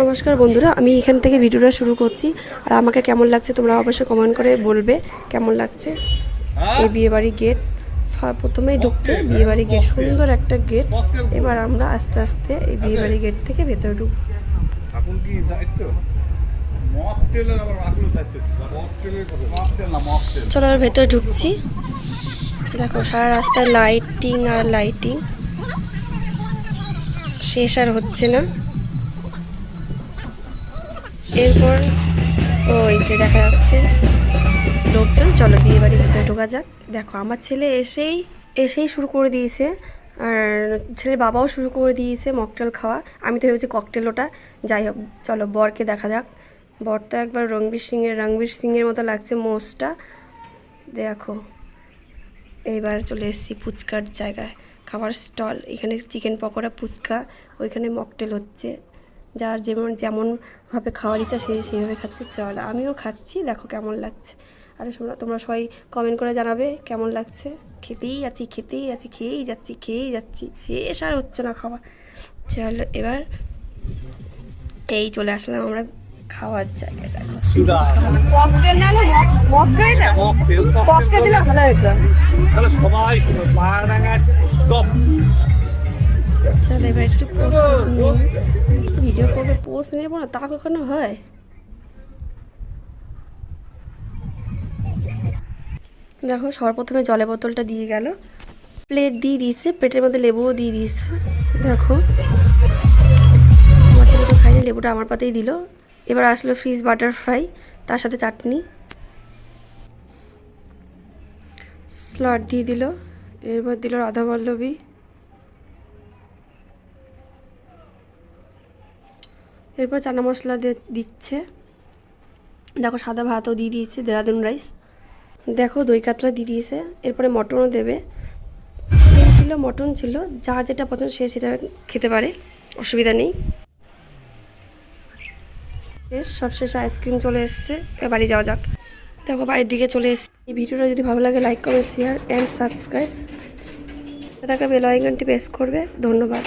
নমস্কার বন্ধুরা আমি এখান থেকে ভিডিওটা শুরু করছি। আর আমাকে কেমন লাগছে তোমরা অবশ্যই কমেন্ট করে বলবে কেমন লাগছে এই বিয়েবাড়ি গেট প্রথমেই ঢুকতে বিয়েবাড়ি গেট সুন্দর একটা গেট এবার আমরা আস্তে আস্তে এই বিয়েবাড়ি গেট থেকে ভেতরে ঢুকবো। চলো এবার ভেতরে ঢুকছি। দেখো সারা রাস্তায় লাইটিং আর লাইটিং শেষ আর হচ্ছে না। এরপর ওই যে দেখা যাচ্ছে, লোকজন, চলো বিয়ে বাড়ির ভিতরে ঢোকা যাক। দেখো, আমার ছেলে এসেই এসেই শুরু করে দিয়েছে, আর ছেলের বাবাও শুরু করে দিয়েছে মকটেল খাওয়া। আমি তো ভেবেছি ককটেল ওটা। যাই হোক, চলো বরকে দেখা যাক। বর তো একবার রণবীর সিংয়ের রণবীর সিংয়ের মতো লাগছে মোষটা। দেখো, এইবার চলে এসেছি ফুচকার জায়গায়। খাবার স্টল, এখানে চিকেন পকোড়া ফুচকা ওইখানে মকটেল হচ্ছে। যার যেমন যেমনভাবে খাওয়ার ইচ্ছা সেই সেইভাবে খাচ্ছে। চল আমিও খাচ্ছি দেখো কেমন লাগছে। আর শোনা তোমরা সবাই কমেন্ট করে জানাবে কেমন লাগছে। খেতেই আছি খেতেই আছি খেয়েই যাচ্ছি খেয়েই যাচ্ছি। শেষ আর হচ্ছে না খাওয়া। চল এবার এই চলে আসলাম আমরা খাওয়ার জায়গায় দেখো। সবাই চল এবার একটু পোস্ট ভিডিও করবে পোস্ট নেব না, তা কখনো হয়? দেখো, সর্বপ্রথমে জলের বোতলটা দিয়ে গেল। প্লেট দিয়ে দিয়েছে প্লেটের মধ্যে লেবুও দিয়ে দিয়েছে। দেখো, আমার ছেলে তো খাইনি লেবুটা আমার পাতেই দিল। এবার আসলো ফ্রিজ বাটার ফ্রাই তার সাথে চাটনি। স্লট দিয়ে দিল, এরপর দিল রাধা এরপর চানা মশলা দিচ্ছে। দেখো সাদা ভাতও দিয়ে দিয়েছে, দেরাদুন রাইস। দেখো দই কাতলা দিয়ে দিয়েছে, এরপরে মটনও দেবে। চিকেন ছিল, মটন ছিল, যার যেটা পছন্দ সে সেটা খেতে পারে, অসুবিধা নেই। বেশ, সবশেষে আইসক্রিম চলে এসছে বাড়ি যাওয়া যাক। দেখো বাড়ির দিকে চলে এসছে। এই ভিডিওটা যদি ভালো লাগে like comment share and subscribe থাকা বেল আইকনটি প্রেস করবে। ধন্যবাদ।